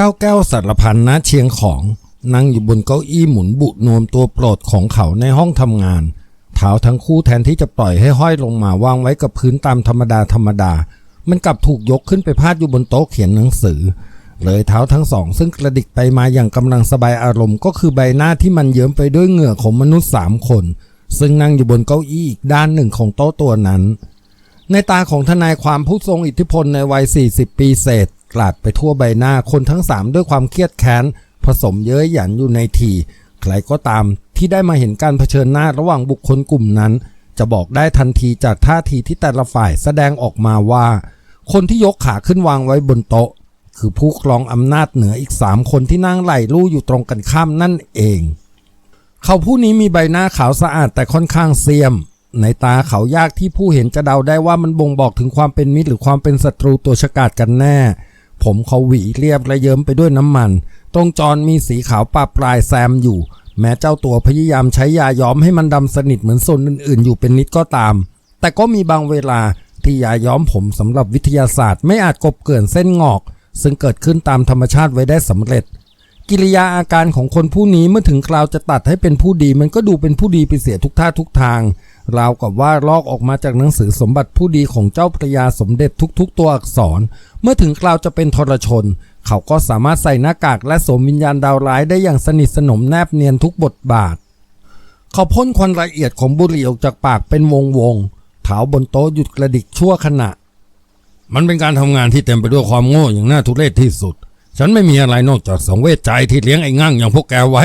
เจ้าแก้วสารพันนะเชียงของนั่งอยู่บนเก้าอี้หมุนบุนวมตัวโปรดของเขาในห้องทำงาน เท้าทั้งคู่แทนที่จะปล่อยให้ห้อยลงมาวางไว้กับพื้นตามธรรมดาธรรมดา มันกลับถูกยกขึ้นไปพาดอยู่บนโต๊ะเขียนหนังสือ เลยเท้าทั้งสอง ซึ่งกระดิกไปมาอย่างกำลังสบายอารมณ์ก็คือใบหน้าที่มันเยิ้มไปด้วยเหงื่อของมนุษย์สามคน ซึ่งนั่งอยู่บนเก้าอี้อีกด้านหนึ่งของโต๊ะตัวนั้น ในตาของทนายความผู้ทรงอิทธิพลในวัย40 ปีเศษ กลาดไปทั่วใบหน้าคนทั้งสามด้วยความเครียดแค้น ผสมเย้ยหยันอยู่ในทีใครก็ตามที่ได้มาเห็นการเผชิญหน้าระหว่างบุคคลกลุ่มนั้น จะบอกได้ทันทีจากท่าทีที่แต่ละฝ่ายแสดงออกมาว่า คนที่ยกขาขึ้นวางไว้บนโต๊ะ คือผู้ครองอำนาจเหนืออีกสามคนที่นั่งไหลลู่อยู่ตรงกันข้ามนั่นเอง เขาผู้นี้มีใบหน้าขาวสะอาดแต่ค่อนข้างเซียม ในตาเขายากที่ผู้เห็นจะเดาได้ว่ามันบ่งบอกถึงความเป็นมิตรหรือความเป็นศัตรูตัวฉกาจกันแน่ ผมเขาหวีเรียบและเยิ้มไปด้วยน้ำมัน ตรงจรมีสีขาวปาปลายแซมอยู่ แม้เจ้าตัวพยายามใช้ยาย้อมให้มันดำสนิทเหมือนส่วนอื่นๆ อยู่เป็นนิดก็ตาม แต่ก็มีบางเวลาที่ยาย้อมผมสำหรับวิทยาศาสตร์ไม่อาจกบเกลื่อนเส้นงอก ซึ่งเกิดขึ้นตามธรรมชาติไว้ได้สำเร็จ กิริยาอาการของคนผู้นี้เมื่อถึงคราวจะตัดให้เป็นผู้ดีมันก็ดูเป็นผู้ดีไปเสียทุกท่าทุกทาง ราวกับว่าลอกออกมาจากหนังสือสมบัติผู้ดีของเจ้าพระยาสมเด็จทุกๆ ตัวอักษร เมื่อถึงคราวจะเป็นทรชน เขาก็สามารถใส่หน้ากากและสวมวิญญาณดาวร้ายได้อย่างสนิทสนมแนบเนียนทุกบทบาท เขาพ่นควันละเอียดของบุหรี่ออกจากปากเป็นวงวงๆเท้าบนโต๊ะหยุดกระดิกชั่วขณะ มันเป็นการทำงานที่เต็มไปด้วยความโง่อย่างน่าทุเรศที่สุด ฉันไม่มีอะไรนอกจากสังเวชใจที่เลี้ยงไอ้งั่งอย่างพวกแกไว้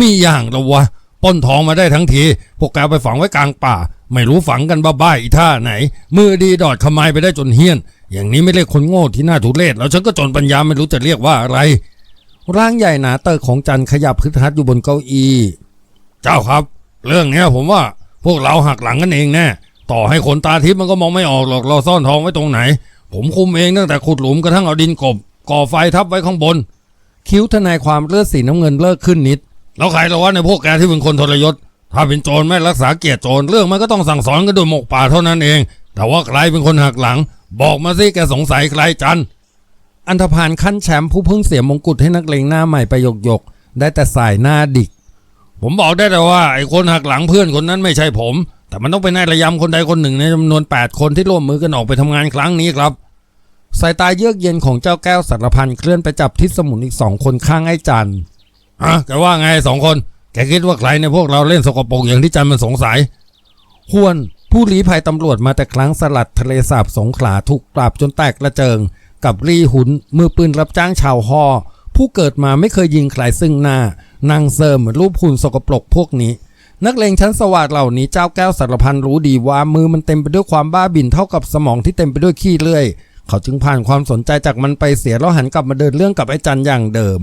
มีอย่างละวะ ป้นทองมาได้ทั้งที พวกแกไปฝังไว้กลางป่า ไม่รู้ฝังกันบ้าๆอีท่าไหน มือดีดอดขมายไปได้จนเฮี้ยน อย่างนี้ไม่เรียกคนโง่ที่น่าทุเรศแล้วฉันก็จนปัญญาไม่รู้จะเรียกว่าอะไร ร่างใหญ่หนาเตอร์ของจันขยับพึดฮัดอยู่บนเก้าอี้เจ้าครับ เรื่องเนี้ยผมว่าพวกเราหักหลังกันเองแน่ต่อให้คนตาทิพย์มันก็มองไม่ออกหรอกเราซ่อนทองไว้ตรงไหน ผมคุมเองตั้งแต่ขุดหลุมกระทั่งเอาดินกบก่อไฟทับไว้ข้างบน คิ้วทนายความเลือดสีน้ำเงินเลิกขึ้นนิด แล้วใครละวะในพวกแกที่เป็นคนทรยศ ถ้าเป็นโจรไม่รักษาเกียรติโจรเรื่องมันก็ต้องสั่งสอนกันโดยหมกป่าเท่านั้นเอง แต่ว่าใครเป็นคนหักหลัง บอกมาสิแกสงสัยใครจันอันธพาลขั้นแชมป์ผู้เพิ่งเสียมงกุฎให้นักเลงหน้าใหม่ไปหยกหยกๆได้แต่สายหน้าดิก ผมบอกได้แต่ว่าไอ้คนหักหลังเพื่อนคนนั้นไม่ใช่ผม แต่มันต้องเป็นนายระยำคนใดคนหนึ่งในจำนวน 8 คนที่ร่วมมือกันออกไปทำงานครั้งนี้ครับสายตาเยือกเย็นของเจ้าแก้วสารพันเคลื่อนไปจับทิศสมุนอีกสองคนข้างไอ้จัน ฮะแกว่าไงสองคน แกคิดว่าใครในพวกเราเล่นสกปรกอย่างที่จันมันสงสัยฮวน ผู้ลี้ภัยตำรวจมาแต่ครั้งสลัดทะเลสาบสงขลาถูกปราบจนแตกกระเจิง กับรีหุนมือปืนรับจ้างชาวฮอผู้เกิดมาไม่เคยยิงใครซึ่งหน้านางเซิร์มเหมือนรูปหุ่นสกปรกพวกนี้ นักเลงชั้นสวัสดเหล่านี้เจ้าแก้วสารพันรู้ดีว่ามือมันเต็มไปด้วยความบ้าบิ่นเท่ากับสมองที่เต็มไปด้วยขี้เลื่อย เขาจึงผ่านความสนใจจากมันไปเสียแล้วหันกลับมาเดินเรื่องกับไอ้จันอย่างเดิม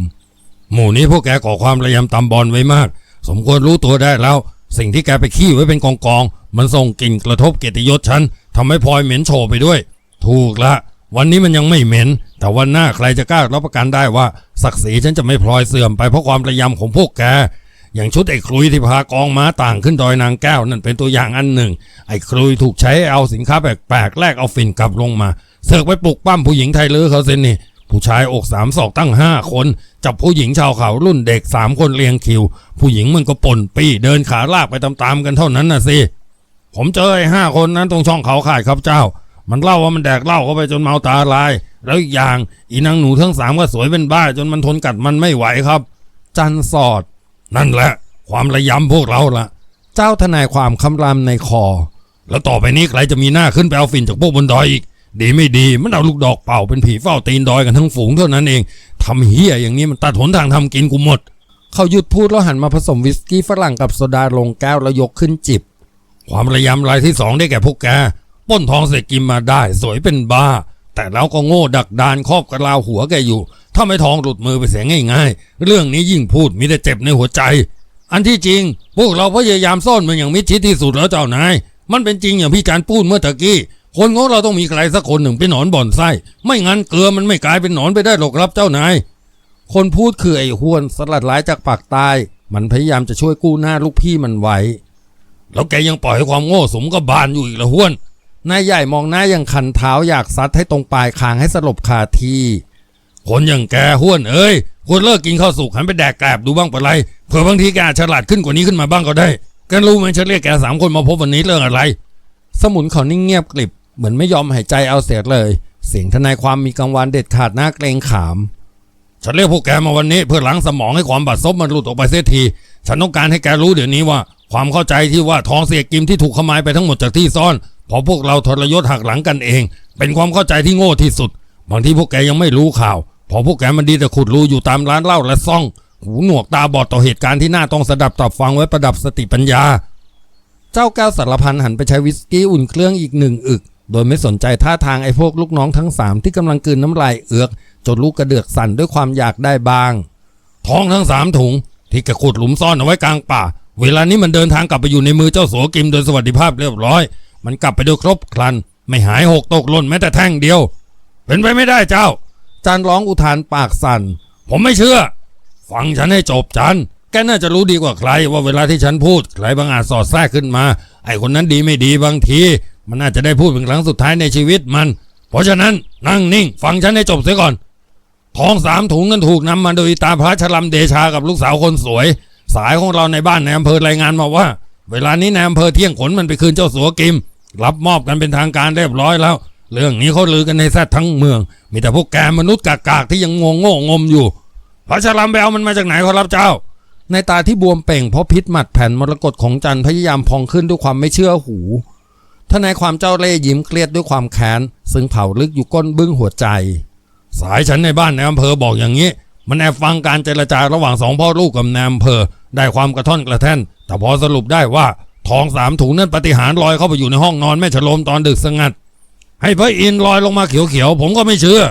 หมู่นี้พวกแกก่อความระยำตำบอลไว้มาก สมควรรู้ตัวได้แล้ว สิ่งที่แกไปขี้ไว้เป็นกองกอง มันส่งกลิ่นกระทบเกียรติยศฉันทำให้พลอยเหม็นโชว์ไปด้วย ถูกละ วันนี้มันยังไม่เหม็น แต่วันหน้าใครจะกล้ารับประกันได้ว่า ศักดิ์ศรีฉันจะไม่พลอยเสื่อมไปเพราะความระยำของพวกแกอย่างชุดไอ้ครุยที่พากองม้าต่างขึ้นดอยนางแก้วนั่นเป็นตัวอย่างอันหนึ่ง ไอ้ครุยถูกใช้เอาสินค้าแปลกๆแลกเอาฝิ่นกลับลงมา เสือกไปปลุกปั้มผู้หญิงไทยลือเขาเส้นนี่ ผู้ชายอกสามศอกตั้งห้าคน จับผู้หญิงชาวเขารุ่นเด็กสามคนเรียงคิว ผู้หญิงมันก็ป่นปี้เดินขาลากไปตามๆกันเท่านั้นน่ะสิ ผมเจอไอ้ห้าคนนั้นตรงช่องเขาข่ายครับเจ้า มันเล่าว่ามันแดกเหล้าเข้าไปจนเมาตาลาย แล้วอีกอย่างอีนางหนูทั้งสามก็สวยเป็นบ้า จนมันทนกัดมันไม่ไหวครับ จันสอด นั่นแหละ ความระยำพวกเราละเจ้าทนายความคำรามในคอ แล้วต่อไปนี้ใครจะมีหน้าขึ้นไปเอาฝิ่นจากพวกบนดอยอีก ดีไม่ดีมันเอาลูกดอกเป่าเป็นผีเฝ้าตีนดอยกันทั้งฝูงเท่านั้นเองทำเฮียอย่างนี้มันตัดหนทางทำกินกูหมด เขาหยุดพูดแล้วหันมาผสมวิสกี้ฝรั่งกับโซดาลงแก้วแล้วยกขึ้นจิบ ความระยำรายที่สองได้แก่พวกแกป้นทองเสร็จกินมาได้ สวยเป็นบ้า แต่เราก็โง่ดักดานครอบกระลาหัวแกอยู่ ถ้าไม่ทองหลุดมือไปเสียง่ายๆ เรื่องนี้ยิ่งพูดมีแต่เจ็บในหัวใจ อันที่จริง พวกเราพยายามซ่อนมันอย่างมิดชิดที่สุดแล้วเจ้านาย มันเป็นจริงอย่างพี่จานพูดเมื่อตะกี้ คนของเราต้องมีใครสักคนหนึ่งเป็นหนอนบ่อนไส้ ไม่งั้นเกลือมันไม่กลายเป็นหนอนไปได้หรอกครับเจ้านาย คนพูดคือไอ้ฮวนสลัดร้ายจากปากใต้มันพยายามจะช่วยกู้หน้าลูกพี่มันไว้ แล้วแกยังปล่อยให้ความโง่สมกับบานอยู่อีกเหรอฮวนนายใหญ่มองหน้าย่างคันเท้าอยากซัดให้ตรงปลายคางให้สลบคาที คนอย่างแกห้วนเอ้ยควรเลิกกินข้าวสุกหันไปแดกแกลบดูบ้างปะไรเผื่อบางทีแกาจฉลาดขึ้นกว่านี้ขึ้นมาบ้างก็ได้แกรู้ไหมฉันเรียกแกสามคนมาพบวันนี้เรื่องอะไร สมุนเขานิ่งเงียบกริบ เหมือนไม่ยอมหายใจเอาเสียเลย เสียงทนายความมีกังวานเด็ดขาดหน้าเกรงขาม ฉันเรียกพวกแกมาวันนี้เพื่อล้างสมองให้ความบาดซบมันหลุดออกไปเสียที ฉันต้องการให้แกรู้เดี๋ยวนี้ว่า ความเข้าใจที่ว่าทองเสียกิมที่ถูกขโมยไปทั้งหมดจากที่ซ่อนเพราะพวกเราทรยศหักหลังกันเอง เป็นความเข้าใจที่โง่ที่สุด บางทีพวกแกยังไม่รู้ข่าวเพอพวกแกมันดีแต่ขุดรูอยู่ตามร้านเหล้าและซ่อง หูหนวกตาบอดต่อเหตุการณ์ที่น่าต้องสดับตับฟังไว้ประดับสติปัญญา เจ้าแก้วสารพันหันไปใช้วิสกี้อุ่นเครื่องอีกหนึ่งอึก โดยไม่สนใจท่าทางไอ้พวกลูกน้องทั้งสามที่กำลังกืนน้ำลายเอือกจนลูกกระเดือกสั่นด้วยความอยากได้บาง ท้องทั้งสามถุง ที่แกขุดหลุมซ่อนเอาไว้กลางป่า เวลานี้มันเดินทางกลับไปอยู่ในมือเจ้าสัวกิมโดยสวัสดิภาพเรียบร้อย มันกลับไปโดยครบครัน ไม่หายหกตกหล่นแม้แต่แท่งเดียว เป็นไปไม่ได้เจ้า จานร้องอุทานปากสั่น ผมไม่เชื่อ ฟังฉันให้จบจันแกน่าจะรู้ดีกว่าใครว่าเวลาที่ฉันพูดใครบางอาจสอดแทรกขึ้นมา ไอ้คนนั้นดีไม่ดีบางที มันน่าจะได้พูดเป็นครั้งสุดท้ายในชีวิตมัน เพราะฉะนั้นนั่งนิ่ง ฟังฉันให้จบเสียก่อนทองสามถุงนั้นถูกนำมาโดยตาพระชลัมเดชากับลูกสาวคนสวย สายของเราในบ้านในอำเภอรายงานมาว่า เวลานี้ในอำเภอเที่ยงขนมันไปคืนเจ้าสัวกิม รับมอบกันเป็นทางการเรียบร้อยแล้ว เรื่องนี้เขาลือกันในแซดทั้งเมือง มีแต่พวกแกมนุษย์กากๆที่ยังงงโง่งมอยู่ พระชลัมไปเอามันมาจากไหนขอรับเจ้าในตาที่บวมเป่งเพราะพิษหมัดแผ่นมรกตของจันพยายามพองขึ้นด้วยความไม่เชื่อหู ทนายความเจ้าเล่ยิ้มเครียดด้วยความแค้น ซึ่งเผาลึกอยู่ก้นบึ้งหัวใจ สายฉันในบ้านในอำเภอบอกอย่างนี้ มันแอบฟังการเจรจาระหว่างสองพ่อลูกกับนายอำเภอ ได้ความกระท่อนกระแท่น แต่พอสรุปได้ว่าทองสามถุงนั้นปฏิหารลอยเข้าไปอยู่ในห้องนอนแม่ฉลมตอนดึกสงัด ให้พระอินลอยลงมาเขียวๆผมก็ไม่เชื่อ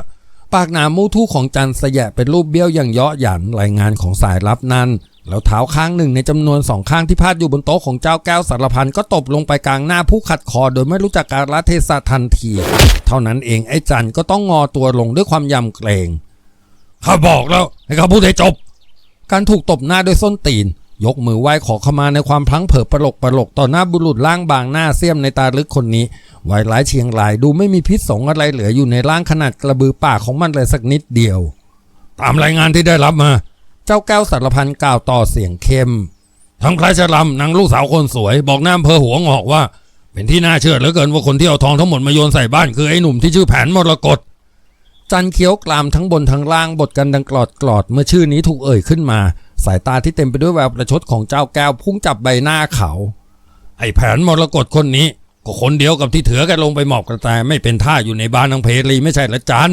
ปากหนามูทู่ของจันสยะเป็นรูปเบี้ยวอย่างเยาะหยันรายงานของสายลับนั้น แล้วเท้าข้างหนึ่งในจำนวนสองข้างที่พาดอยู่บนโต๊ะของเจ้าแก้วสารพันก็ตบลงไปกลางหน้าผู้ขัดคอโดยไม่รู้จักการละเทศะทันที เท่านั้นเองไอ้จันก็ต้องงอตัวลงด้วยความยำเกรงข้าบอกแล้วให้เขาพูดให้จบ การถูกตบหน้าด้วยส้นตีน ยกมือไหว้ขอขมาในความพลั้งเผลอปลกปลกต่อหน้าบุรุษร่างบางหน้าเสียมในตาลึกคนนี้ไวร้ายเชียงรายดูไม่มีพิษสงอะไรเหลืออยู่ในร่างขนาดกระบือป่าของมันเลยสักนิดเดียว ตามรายงานที่ได้รับมา เจ้าแก้วสารพันกล่าวต่อเสียงเข้มทั้งพระลัมนางลูกสาวคนสวย บอกน้ำเภอหัวงอกว่า เป็นที่น่าเชื่อเหลือเกินว่าคนที่เอาทองทั้งหมดมาโยนใส่บ้านคือไอ้หนุ่มที่ชื่อแผนมรกตจันเคี้ยวกรามทั้งบนทั้งล่างบทกันดังกรอดกรอดเมื่อชื่อนี้ถูกเอ่ยขึ้นมา สายตาที่เต็มไปด้วยแววประชดของเจ้าแก้วพุ่งจับใบหน้าเขา ไอ้แผนมรกตคนนี้ ก็คนเดียวกับที่เถือกันลงไปหมอบกระแตไม่เป็นท่าอยู่ในบ้านนางเพรีไม่ใช่ละจัน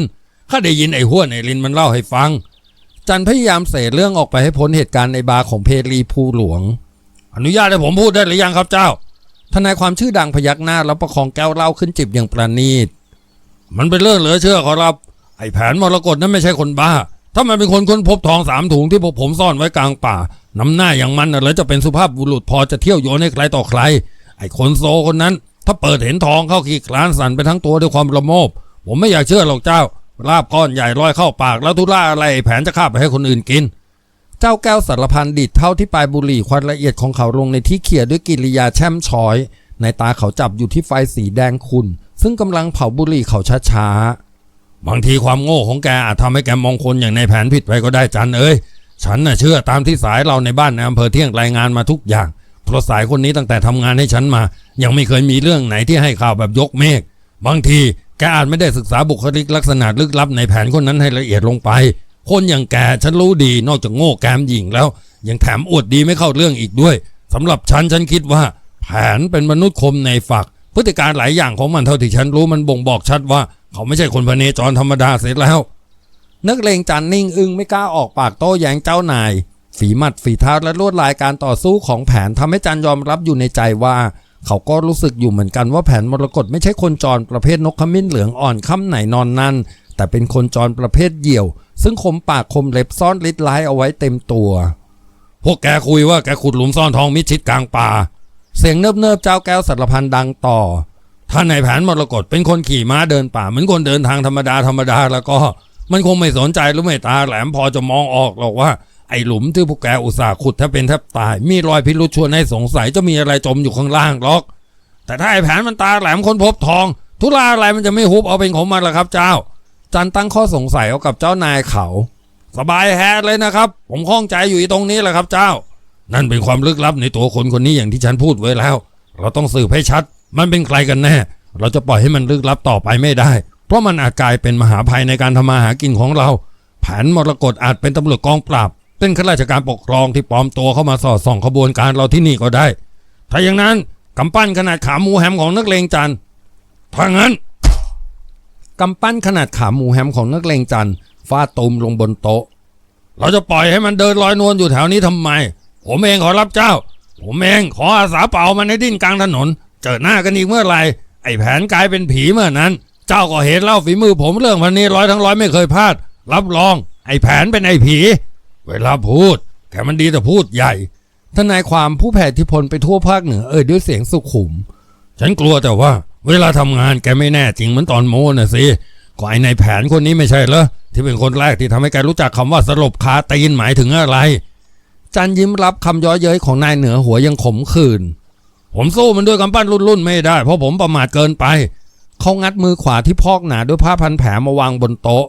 ข้าได้ยินไอ้ห้วนไอ้ลินมันเล่าให้ฟัง จันพยายามเสเรื่องออกไปให้พ้นเหตุการณ์ในบาร์ของเพรีภูหลวง อนุญาตให้ผมพูดได้หรือยังครับเจ้า ทนายความชื่อดังพยักหน้าแล้วประคองแก้วเหล้าขึ้นจิบอย่างประณีต มันเป็นเรื่องเหลือเชื่อขอรับ ไอ้แผนมรกตนั้นไม่ใช่คนบ้า ถ้ามันเป็นคนค้นพบทองสามถุงที่พวกผมซ่อนไว้กลางป่า น้ำหน้าอย่างมันน่ะแล้วจะเป็นสุภาพบุรุษพอจะเที่ยวโยนให้ใครต่อใคร ไอ้คนโซคนนั้น ถ้าเปิดเห็นทองเข้าขี้คลานสั่นไปทั้งตัวด้วยความระโมบ ผมไม่อยากเชื่อหรอกเจ้า ลาบก้อนใหญ่ลอยเข้าปากแล้วทุล่าอะไรแผนจะฆ่าไปให้คนอื่นกิน เจ้าแก้วสารพันดิดเท่าที่ปลายบุหรี่ควันละเอียดของเขาลงในที่เขี่ยด้วยกิริยาแช่มช้อย ในตาเขาจับอยู่ที่ไฟสีแดงขุ่นซึ่งกำลังเผาบุหรี่เขาช้าๆบางทีความโง่ของแกอาจทำให้แกมองคนอย่างในแผนผิดไปก็ได้จันเอ้ยฉันน่ะเชื่อตามที่สายเราในบ้านในอำเภอเที่ยงรายงานมาทุกอย่างเพราะสายคนนี้ตั้งแต่ทำงานให้ฉันมา ยังไม่เคยมีเรื่องไหนที่ให้ข่าวแบบยกเมฆบางที แกอาจไม่ได้ศึกษาบุคลิกลักษณะลึกลับในแผนคนนั้นให้ละเอียดลงไป คนอย่างแกฉันรู้ดีนอกจากโง่แกมหญิงแล้ว ยังแถมอวดดีไม่เข้าเรื่องอีกด้วยสำหรับฉันฉันคิดว่า แผนเป็นมนุษย์คมในฝัก พฤติการหลายอย่างของมันเท่าที่ฉันรู้มันบ่งบอกชัดว่า เขาไม่ใช่คนพเนจรธรรมดาเสร็จแล้ว นักเลงจันนิ่งอึ้งไม่กล้าออกปากโต้แย้งเจ้านาย ฝีมัดฝีเท้าและลวดลายการต่อสู้ของแผนทำให้จันยอมรับอยู่ในใจว่า เขาก็รู้สึกอยู่เหมือนกันว่าแผนมรกตไม่ใช่คนจรประเภทนกขมิ้นเหลืองอ่อนค่ำไหนนอนนั่นแต่เป็นคนจรประเภทเหยี่ยว ซึ่งคมปากคมเล็บซ่อนลิดร้ายเอาไว้เต็มตัว พวกแกคุยว่าแกขุดหลุมซ่อนทองมิชิดกลางป่า เสียงเนิบๆเจ้าแก้วสารพันดังต่อ ถ้าในแผนมรกตเป็นคนขี่ม้าเดินป่าเหมือนคนเดินทางธรรมดาธรรมดาแล้วก็ มันคงไม่สนใจหรือไม่ตาแหลมพอจะมองออกหรอกว่า ไอหลุมที่พวกแกอุตส่าห์ขุดถ้าเป็นแทบตาย มีรอยพิรุษชวนให้สงสัยจะมีอะไรจมอยู่ข้างล่างหรอก แต่ถ้าไอแผนมันตาแหลมคนพบทอง ทุลาอะไรมันจะไม่ฮุบเอาเป็นของมันล่ะครับ เจ้า จันตั้งข้อสงสัยเอากับเจ้านายเขา สบายแฮะเลยนะครับ ผมข้องใจอยู่ตรงนี้แหละครับ เจ้า นั่นเป็นความลึกลับในตัวคนคนนี้อย่างที่ฉันพูดไว้แล้ว เราต้องสืบให้ชัด มันเป็นใครกันแน่ เราจะปล่อยให้มันลึกลับต่อไปไม่ได้ เพราะมันอาจกลายเป็นมหาภัยในการทำมาหากินของเรา แผนมรกตอาจเป็นตำรวจกองปราบ เป็นข้าราชการปกครองที่ปลอมตัวเข้ามาสอดส่องขบวนการเราที่นี่ก็ได้ ถ้าอย่างนั้นกำปั้นขนาดขาหมูแฮมของนักเลงจันทร์ถ้างั้นกำปั้นขนาดขาหมูแฮมของนักเลงจันฟาดตุมลงบนโต๊ะ เราจะปล่อยให้มันเดินลอยนวลอยู่แถวนี้ทำไม ผมเองขอรับเจ้า ผมเองขออาสาเป่ามันในดิ้นกลางถนน เจอหน้ากันอีกเมื่อไหร่ไอ้แผนกลายเป็นผีเมื่อนั้น เจ้าก็เห็นเล่าฝีมือผมเรื่องพันนี้ร้อยทั้งร้อยไม่เคยพลาด รับรอง ไอ้แผนเป็นไอ้ผี เวลาพูดแค่มันดีแต่พูดใหญ่ทนายความผู้แผ่ทิพลไปทั่วภาคเหนือเอ่ยด้วยเสียงสุขุม ฉันกลัวแต่ว่า เวลาทำงานแกไม่แน่จริงเหมือนตอนโมน่ะสิก็ไอ้ในแผนคนนี้ไม่ใช่เหรอที่เป็นคนแรกที่ทำให้แกรู้จักคำว่าสลบคาตีนหมายถึงอะไร จันยิ้มรับคำย้อยเย้ยของนายเหนือหัวยังขมขื่นผมสู้มันด้วยกำปั้นรุ่นๆไม่ได้ เพราะผมประมาทเกินไปเขางัดมือขวาที่พอกหนาด้วยผ้าพันแผลมาวางบนโต๊ะ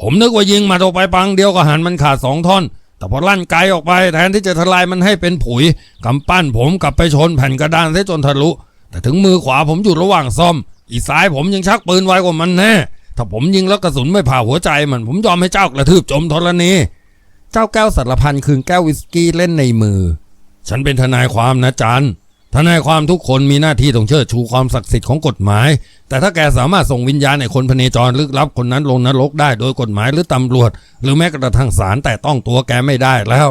ผมนึกว่ายิงมาตกไปปังเดียวก็หันมันขาดสองท่อน แต่พอลั่นไกลออกไปแทนที่จะทลายมันให้เป็นผุยกำปั้นผมกลับไปชนแผ่นกระดานเสียจนทะลุ แต่ถึงมือขวาผมอยู่ระหว่างซ่อม อีซ้ายผมยังชักปืนไวกว่ามันแน่ถ้าผมยิงแล้วกระสุนไม่ผ่าหัวใจมัน ผมยอมให้เจ้ากระทืบจมธรณีเจ้าแก้วสารพันคืนแก้ววิสกี้เล่นในมือ ฉันเป็นทนายความนะจัน ทนายความทุกคนมีหน้าที่ต้องเชิดชูความศักดิ์สิทธิ์ของกฎหมาย แต่ถ้าแกสามารถส่งวิญญาณในคนพเนจรลึกลับคนนั้นลงนรกได้โดยกฎหมายหรือตำรวจ หรือแม้กระทั่งศาลแต่ต้องตัวแกไม่ได้แล้ว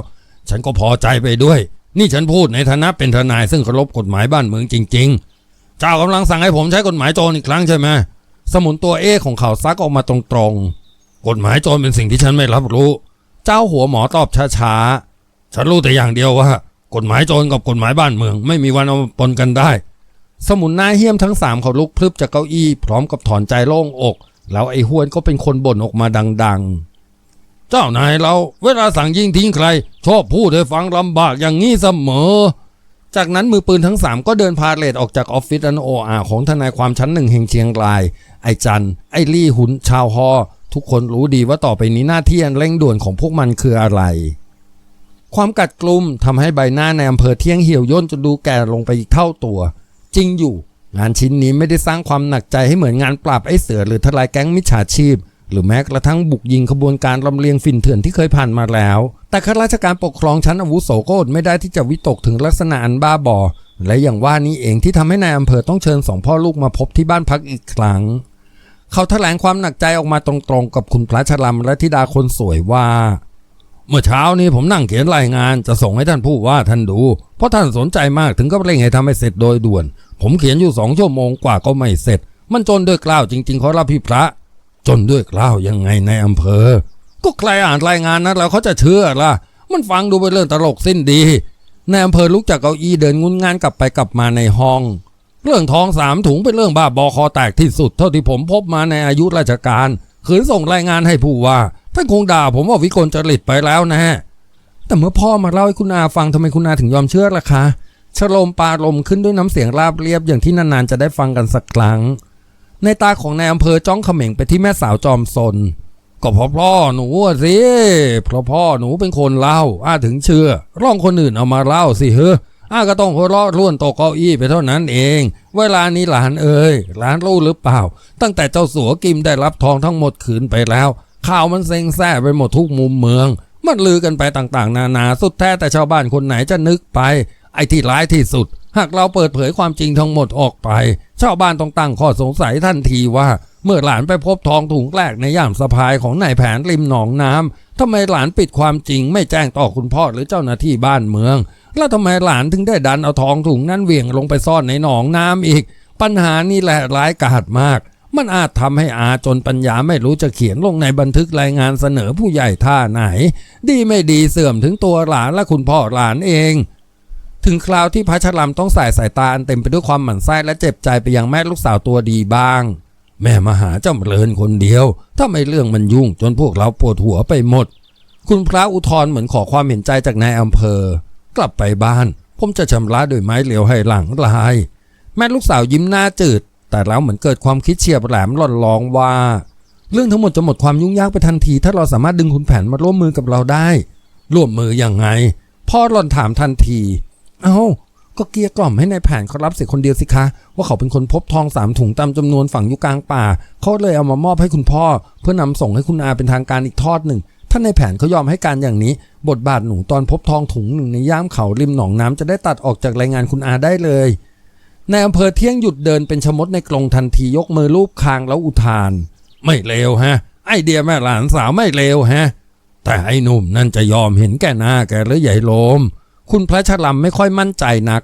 ฉันก็พอใจไปด้วย นี่ฉันพูดในฐานะเป็นทนายซึ่งเคารพกฎหมายบ้านเมืองจริง ๆ เจ้ากำลังสั่งให้ผมใช้กฎหมายโจรอีกครั้งใช่ไหมสมุนตัวเอของเขาซักออกมาตรงๆกฎหมายโจรเป็นสิ่งที่ฉันไม่รับรู้ เจ้าหัวหมอตอบช้าๆฉันรู้แต่อย่างเดียวว่า กฎหมายโจรกับกฎหมายบ้านเมือง ไม่มีวันเอาปนกันได้ สมุนหน้าเหี้ยมทั้งสามเขาลุกพลึบจากเก้าอี้พร้อมกับถอนใจโล่งอก แล้วไอ้ห้วนก็เป็นคนบ่นออกมาดัง ๆ เจ้านายเราเวลาสั่งยิงทิ้งใคร ชอบพูดให้ฟังลำบากอย่างนี้เสมอ จากนั้นมือปืนทั้งสามก็เดินพาเลทออกจากออฟฟิศอันโออาของทนายความชั้นหนึ่งแห่งเชียงราย ไอ้จันไอ้ลี่หุนชาวฮอทุกคนรู้ดีว่าต่อไปนี้หน้าที่อันเร่งด่วนของพวกมันคืออะไร ความกัดกลุ่มทำให้ใบหน้าในอำเภอเที่ยงเหี่ยวย่นจนดูแก่ลงไปอีกเท่าตัว จริงอยู่ งานชิ้นนี้ไม่ได้สร้างความหนักใจให้เหมือนงานปราบไอ้เสือหรือทลายแก๊งมิจฉาชีพ หรือแม้กระทั่งบุกยิงขบวนการลำเลียงฝิ่นเถื่อนที่เคยผ่านมาแล้ว แต่ข้าราชการปกครองชั้นอาวุโสก็อดไม่ได้ที่จะวิตกถึงลักษณะอันบ้าบอ และอย่างว่านี้เองที่ทำให้นายอำเภอต้องเชิญสองพ่อลูกมาพบที่บ้านพักอีกครั้ง เขาแถลงความหนักใจออกมาตรงๆ กับคุณพระชลัมและธิดาคนสวยว่า เมื่อเช้านี้ผมนั่งเขียนรายงานจะส่งให้ท่านผู้ว่าท่านดู เพราะท่านสนใจมากถึงก็เร่งให้ทำให้เสร็จโดยด่วน ผมเขียนอยู่สองชั่วโมงกว่าก็ไม่เสร็จ มันจนด้วยกล้าวจริง ๆ ขอรับพี่พระ จนด้วยกล้าวยังไงในอำเภอ ก็ใครอ่านรายงานนั้นแล้วเขาจะเชื่อล่ะ มันฟังดูเป็นเรื่องตลกสิ้นดีในอำเภอลุกจากเก้าอี้เดินงุนงานกลับไปกลับมาในห้อง เรื่องทองสามถุงเป็นเรื่องบ้าบอคอแตกที่สุด เท่าที่ผมพบมาในอายุราชการขืนส่งรายงานให้ผู้ว่า ท่านคงด่าผมว่าวิกลจริตไปแล้วนะแต่เมื่อพ่อมาเล่าให้คุณอาฟังทำไมคุณอาถึงยอมเชื่อล่ะคะชโลมปาลมขึ้นด้วยน้ำเสียงราบเรียบอย่างที่นานๆจะได้ฟังกันสักครั้ง ในตาของนายอำเภอจ้องเขม่งไปที่แม่สาวจอมซนก็เพราะพ่อหนูสิเพราะพ่อหนูเป็นคนเล่าอ้าถึงเชื่อร้องคนอื่นเอามาเล่าสิเฮ้ออ้าก็ต้องหัวเราะร่วนตกเก้าอี้ไปเท่านั้นเอง เวลานี้หลานเอ่ยหลานรู้หรือเปล่า ตั้งแต่เจ้าสัวกิมได้รับทองทั้งหมดคืนไปแล้ว ข่าวมันเซ็งแซ่ไปหมดทุกมุมเมือง มันลือกันไปต่างๆ นานาสุดแท้แต่ชาวบ้านคนไหนจะนึกไป ไอ้ที่ร้ายที่สุด หากเราเปิดเผยความจริงทั้งหมดออกไป ชาวบ้านต้องตั้งข้อสงสัยทันทีว่า เมื่อหลานไปพบทองถุงแรกในย่ามสะพายของนายแผนริมหนองน้ำทำไมหลานปิดความจริงไม่แจ้งต่อคุณพ่อหรือเจ้าหน้าที่บ้านเมือง แล้วทำไมหลานถึงได้ดันเอาทองถุงนั้นเหวี่ยงลงไปซ่อนในหนองน้ำอีก ปัญหานี่แหละร้ายกาจมาก มันอาจทำให้อาจนปัญญาไม่รู้จะเขียนลงในบันทึกรายงานเสนอผู้ใหญ่ท่าไหน ดีไม่ดีเสื่อมถึงตัวหลานและคุณพ่อหลานเอง ถึงคราวที่พระชรามต้องใส่สายตาอันเต็มไปด้วยความหมั่นไส้และเจ็บใจไปยังแม่ลูกสาวตัวดีบ้าง แม่มาหาเจ้าเริญคนเดียว ถ้าไม่เรื่องมันยุ่งจนพวกเราปวดหัวไปหมด คุณพระอุทธรเหมือนขอความเห็นใจจากนายอำเภอ กลับไปบ้าน ผมจะชำระด้วยไม้เหลียวให้หลังลาย แม่ลูกสาวยิ้มหน้าจืด แต่แล้วเหมือนเกิดความคิดเฉียบแหลมหล่อนลองว่า เรื่องทั้งหมดจะหมดความยุ่งยากไปทันที ถ้าเราสามารถดึงคุณแผนมาร่วมมือกับเราได้ ร่วมมืออยังไง พ่อหล่อนถามทันที เอา้าก็เกลี้ยกล่อมให้ในายแผนเขารับเสียคนเดียวสิคะ ว่าเขาเป็นคนพบทองสามถุงตามจำนวนฝังอยู่กลางป่าเขาเลยเอามามอบให้คุณพ่อ เพื่อนำส่งให้คุณอาเป็นทางการอีกทอดหนึ่งถ้าในายแผนเขายอมให้การอย่างนี้ บทบาทหนูตอนพบทองถุงหนึ่งในย่ามเขาริมหนองน้ำจะได้ตัดออกจากรายงานคุณอาได้เลย นายอำเภอเที่ยงหยุดเดินเป็นชะมดในกรงทันทียกมือลูบคางแล้วอุทาน ไม่เลวฮะ ไอเดียแม่หลานสาวไม่เลวฮะ แต่ไอ้หนุ่มนั่นจะยอมเห็นแก่หน้าแกหรือใหญ่โลม คุณพระชลำไม่ค่อยมั่นใจนัก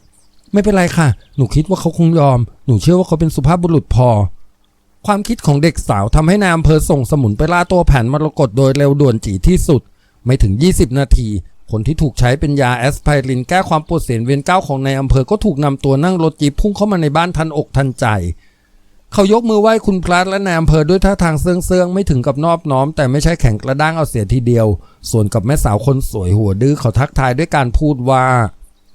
ไม่เป็นไรค่ะ หนูคิดว่าเขาคงยอม หนูเชื่อว่าเขาเป็นสุภาพบุรุษพอ ความคิดของเด็กสาวทำให้นายอำเภอส่งสมุนไปล่าตัวแผนมรกตโดยเร็วด่วนจีที่สุด ไม่ถึง 20 นาที คนที่ถูกใช้เป็นยาแอสไพรินแก้ความปวดเสียนเวียนก้าวของนายอำเภอก็ถูกนำตัวนั่งรถจีบพุ่งเข้ามาในบ้านทันอกทันใจ เขายกมือไหว้คุณพระและนายอำเภอด้วยท่าทางเสื่องเสื่องๆไม่ถึงกับนอบน้อม แต่ไม่ใช่แข็งกระด้างเอาเสียทีเดียว ส่วนกับแม่สาวคนสวยหัวดื้อเขาทักทายด้วยการพูดว่า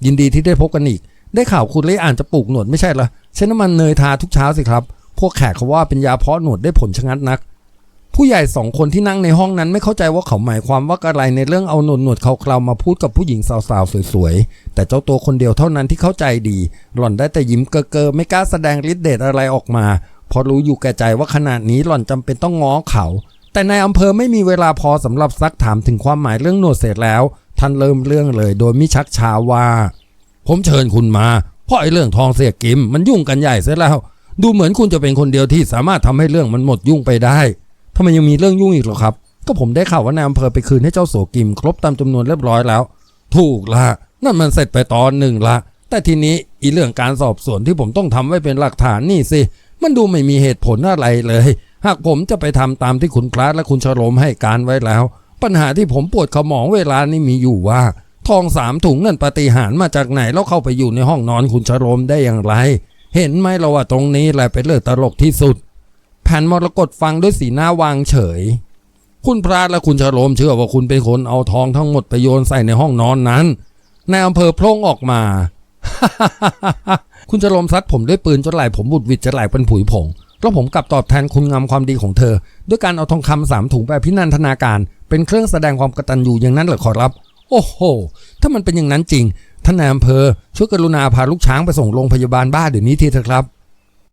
ยินดีที่ได้พบกันอีก ได้ข่าวคุณเล่อ่านจะปลูกหนวดไม่ใช่เหรอใช้น้ำมันเนยทาทุกเช้าสิครับ พวกแขกเขาว่าเป็นยาเพาะหนวดได้ผลชะงัดนัก ผู้ใหญ่สองคนที่นั่งในห้องนั้นไม่เข้าใจว่าเขาหมายความว่าอะไรในเรื่องเอาหนวดหนวดเขาเคลามาพูดกับผู้หญิงสาวๆสวยๆ แต่เจ้าตัวคนเดียวเท่านั้นที่เข้าใจดี หล่อนได้แต่ยิ้มเกอเกอไม่กล้าแสดงฤทธิ์เดชอะไรออกมาเพราะรู้อยู่แก่ใจว่าขนาดนี้หล่อนจำเป็นต้องง้อเขา แต่ในายอำเภอไม่มีเวลาพอสำหรับซักถามถึงความหมายเรื่องหนวดเสร็จแล้วท่านเริ่มเรื่องเลย โดยมิชักช้าว่า ผมเชิญคุณมาเพราะไอ้เรื่องทองเสียกิมมันยุ่งกันใหญ่เสียแล้ว ดูเหมือนคุณจะเป็นคนเดียวที่สามารถทำให้เรื่องมันหมดยุ่งไปได้ ทำไมยังมีเรื่องยุ่งอีกเหรอครับ ก็ผมได้ข่าวว่านายอำเภอไปคืนให้เจ้าโสกิม ครบตามจำนวนเรียบร้อยแล้ว ถูกละนั่นมันเสร็จไปตอนหนึ่งละ แต่ทีนี้อีเรื่องการสอบสวนที่ผมต้องทำไว้เป็นหลักฐานนี่สิ มันดูไม่มีเหตุผลอะไรเลย หากผมจะไปทำตามที่คุณพระและคุณชโลมให้การไว้แล้ว ปัญหาที่ผมปวดขมองเวลานี้มีอยู่ว่า ทองสามถุงนั่นปฏิหารมาจากไหนแล้วเข้าไปอยู่ในห้องนอนคุณชโลมได้อย่างไร เห็นไหมเราว่าตรงนี้แหละเป็นเรื่องตลกที่สุด แผ่นมรกตฟังด้วยสีหน้าวางเฉย คุณพระและคุณชโลมเชื่อว่าคุณเป็นคนเอาทองทั้งหมดไปโยนใส่ในห้องนอนนั้นนายอำเภอโพล่งออกมา คุณจะลมซัดผมด้วยปืนจนไหลผมบุดวิดจะไหลเป็นผุยผงแล้วผมกลับตอบแทนคุณงามความดีของเธอ ด้วยการเอาทองคำสามถุงไปพินันทนาการ เป็นเครื่องแสดงความกตัญญูอย่างนั้นเหรอขอรับ โอ้โห ถ้ามันเป็นอย่างนั้นจริง ท่านนายอำเภอช่วยกรุณาพาลูกช้างไปส่งโรงพยาบาลบ้าเดี๋ยวนี้ทีเถอะครับ